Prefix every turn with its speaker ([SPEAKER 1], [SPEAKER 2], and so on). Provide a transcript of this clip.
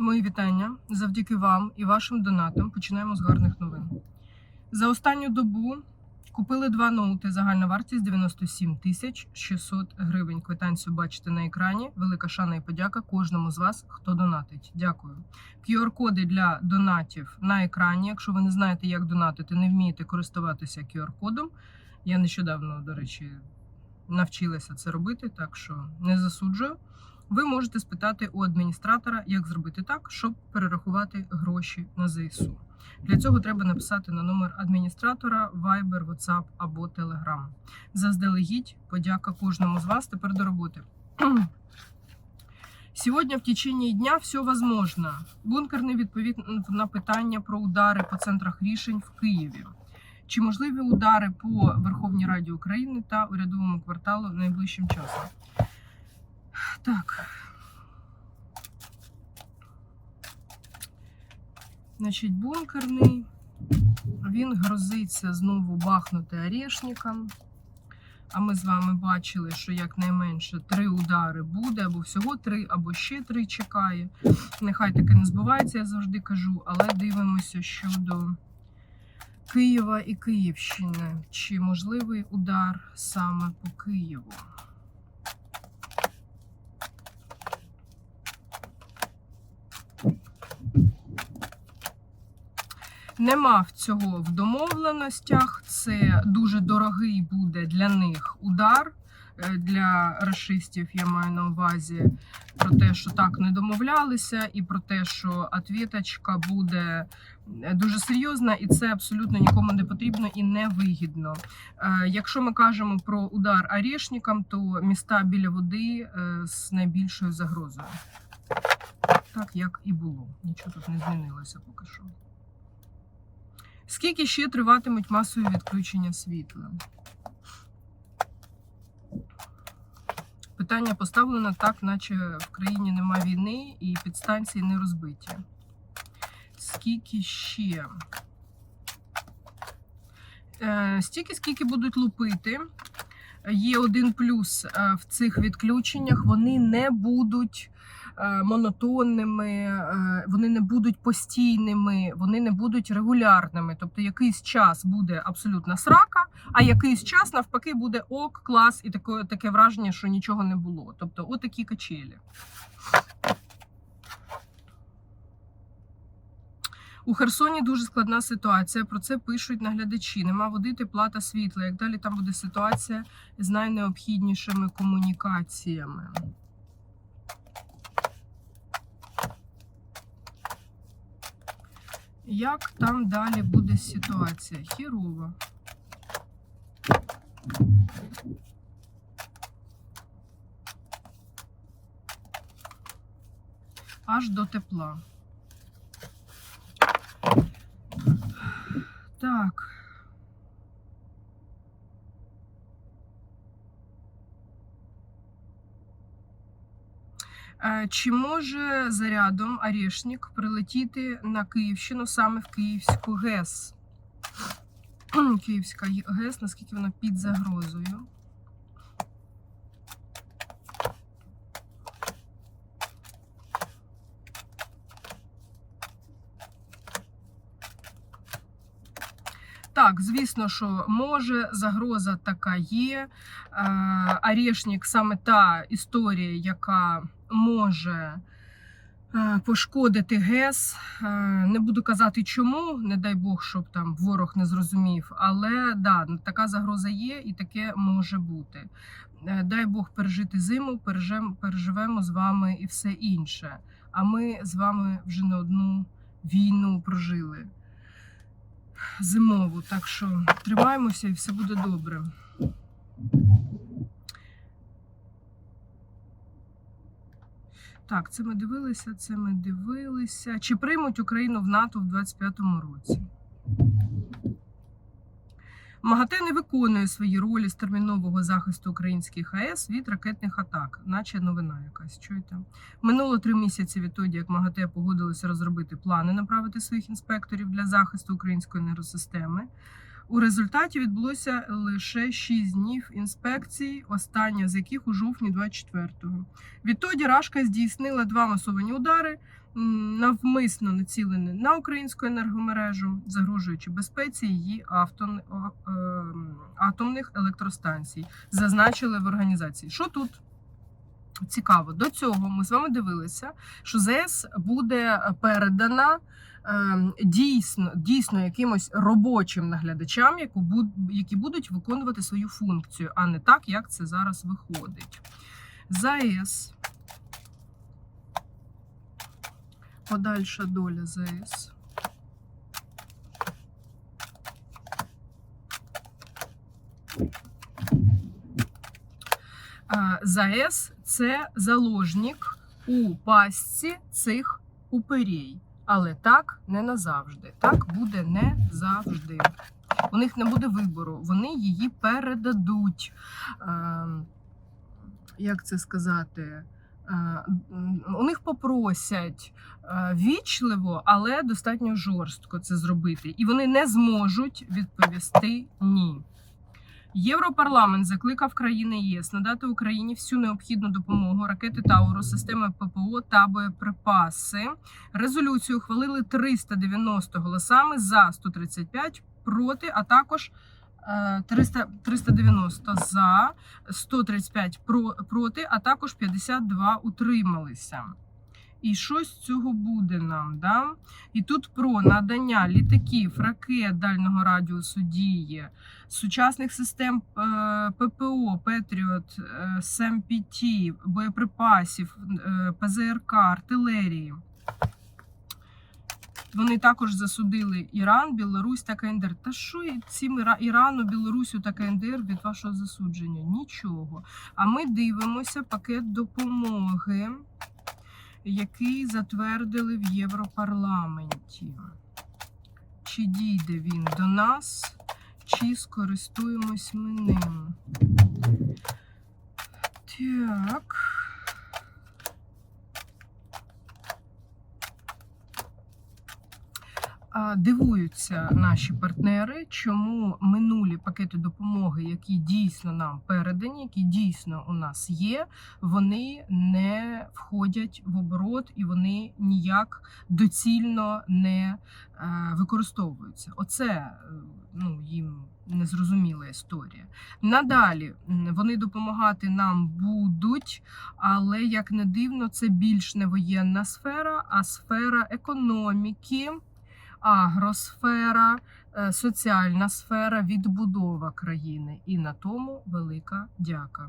[SPEAKER 1] Мої вітання. Завдяки вам і вашим донатам починаємо з гарних новин. За останню добу купили два ноути. Загальна вартість 97 тисяч 600 гривень. Квитанцію бачите на екрані. Велика шана і подяка кожному з вас, хто донатить. Дякую. QR-коди для донатів на екрані. Якщо ви не знаєте, як донатити, не вмієте користуватися QR-кодом. Я нещодавно, до речі, навчилася це робити, так що не засуджую. Ви можете спитати у адміністратора, як зробити так, щоб перерахувати гроші на ЗСУ. Для цього треба написати на номер адміністратора Viber, WhatsApp або Telegram. Заздалегідь, подяка кожному з вас. Тепер до роботи. Сегодня в течение дня все возможно. Бункерний відповідь на питання про удари по центрах рішень в Києві. Чи можливі удари по Верховній Раді України та урядовому кварталу найближчим часом? Так. Значить, бункерний. Він грозиться знову бахнути орешникам. А ми з вами бачили, що якнайменше три удари буде, або всього три, або ще три чекає. Нехай таке не збувається, я завжди кажу, але дивимося щодо Києва і Київщини. Чи можливий удар саме по Києву? Нема цього в домовленостях. Це дуже дорогий буде для них удар. Е, Для расистів я маю на увазі про те, що так не домовлялися, і про те, що отвіточка буде е, дуже серйозна, і це абсолютно нікому не потрібно і не вигідно. Е, Якщо ми кажемо про удар орешникам, то міста біля води з найбільшою загрозою. Так як і було. Нічого тут не змінилося поки що. Скільки ще триватимуть масові відключення світла? Питання поставлено так, наче в країні нема війни і підстанції не розбиті. Скільки ще? Е, стільки, скільки будуть лупити. Є один плюс е, в цих відключеннях: вони не будуть монотонними, е, вони не будуть постійними, вони не будуть регулярними. Тобто якийсь час буде абсолютна срака, а якийсь час навпаки буде ок, клас, і таке, таке враження, що нічого не було. Тобто, отакі качелі. У Херсоні дуже складна ситуація. Про це пишуть наглядачі. Нема води, тепла та світла. Як далі там буде ситуація з найнеобхіднішими комунікаціями? Як там далі буде ситуація? Хірова. Аж до тепла. Так. Е, Чи може зарядом Орешник прилетіти на Київщину саме в Київську ГЕС? Київська ГЕС, наскільки вона під загрозою? Так, звісно, що може, загроза така є. Е, Орешник саме та історія, яка може е, пошкодити ГЕС. Е, Не буду казати чому, не дай Бог, щоб там ворог не зрозумів. Але да, така загроза є і таке може бути. Е, Дай Бог пережити зиму, пережем- переживемо з вами і все інше. А ми з вами вже не одну війну прожили зимову. Так що тримаємося і все буде добре. Так, це ми дивилися, це ми дивилися. Чи приймуть Україну в НАТО в 25-му році? МАГАТЕ не виконує свої ролі з термінового захисту українських АЕС від ракетних атак, наче новина якась. Чуєте? Минуло три місяці відтоді, як МАГАТЕ погодилося розробити плани направити своїх інспекторів для захисту української енергосистеми. У результаті відбулося лише 6 днів інспекцій, остання з яких у жовтні 24-го. Відтоді Рашка здійснила два масовані удари, навмисно націлені на українську енергомережу, загрожуючи безпеці її автон- ем, атомних електростанцій. Зазначили в організації. Що тут? Цікаво, до цього ми з вами дивилися, що ЗС буде передана ем, дійсно, дійсно якимось робочим наглядачам, які будуть виконувати свою функцію, а не так, як це зараз виходить. ЗАЕС. Подальша доля ЗАЕС. ЗАЕС це заложник у пастці цих уперій. Але так не назавжди. Так буде не завжди. У них не буде вибору. Вони її передадуть. Як це сказати? У них попросять вічливо, але достатньо жорстко це зробити. І вони не зможуть відповісти ні. Європарламент закликав країни ЄС надати Україні всю необхідну допомогу ракети Тауру, системи ППО та боєприпаси. Резолюцію ухвалили 390 голосами за 135 проти, а також е, 300, 390 за 135 про, проти, а також 52 утрималися. І що з цього буде нам? Да? І тут про надання літаків, ракет дальнього радіусу дії, сучасних систем е, ППО, Петріот, е, СМПТ, боєприпасів, е, ПЗРК, артилерії. Вони також засудили Іран, Білорусь та КНДР. Та що цим Ірану, Білорусю та КНДР від вашого засудження? Нічого. А ми дивимося пакет допомоги, який затвердили в Європарламенті. Чи дійде він до нас, чи скористуємось ми ним? Так. А, Дивуються наші партнери, чому минулі пакети допомоги, які дійсно нам передані, які дійсно у нас є, вони не входять в оборот і вони ніяк доцільно не е, використовуються. Оце е, ну, їм незрозуміла історія. Надалі вони допомагати нам будуть, але як не дивно, це більш не воєнна сфера, а сфера економіки агросфера, е, соціальна сфера, відбудова країни. І на тому велика дяка.